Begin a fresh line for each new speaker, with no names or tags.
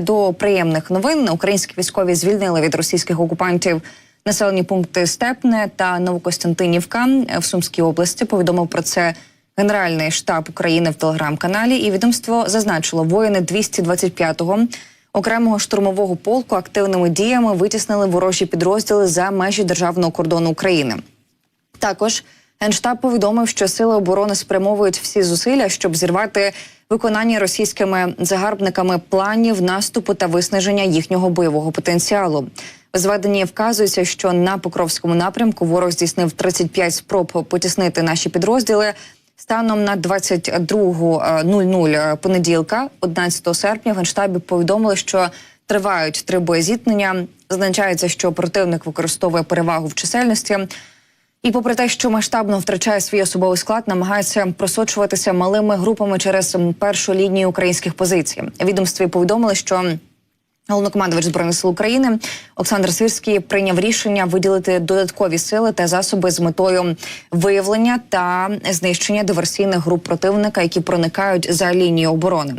До приємних новин українські військові звільнили від російських окупантів населені пункти Степне та Новокостянтинівка в Сумській області. Повідомив про це Генеральний штаб України в телеграм-каналі. І відомство зазначило, воїни 225-го окремого штурмового полку активними діями витіснили ворожі підрозділи за межі державного кордону України. Також Генштаб повідомив, що сили оборони спрямовують всі зусилля, щоб зірвати виконання російськими загарбниками планів наступу та виснаження їхнього бойового потенціалу. В зведенні вказується, що на Покровському напрямку ворог здійснив 35 спроб потіснити наші підрозділи. Станом на 22.00 понеділка, 11 серпня, в генштабі повідомили, що тривають три боєзіткнення. Зазначається, що противник використовує перевагу в чисельності. І попри те, що масштабно втрачає свій особовий склад, намагається просочуватися малими групами через першу лінію українських позицій. Відомстві повідомили, що головнокомандувач збройних сил України Олександр Сирський прийняв рішення виділити додаткові сили та засоби з метою виявлення та знищення диверсійних груп противника, які проникають за лінію оборони.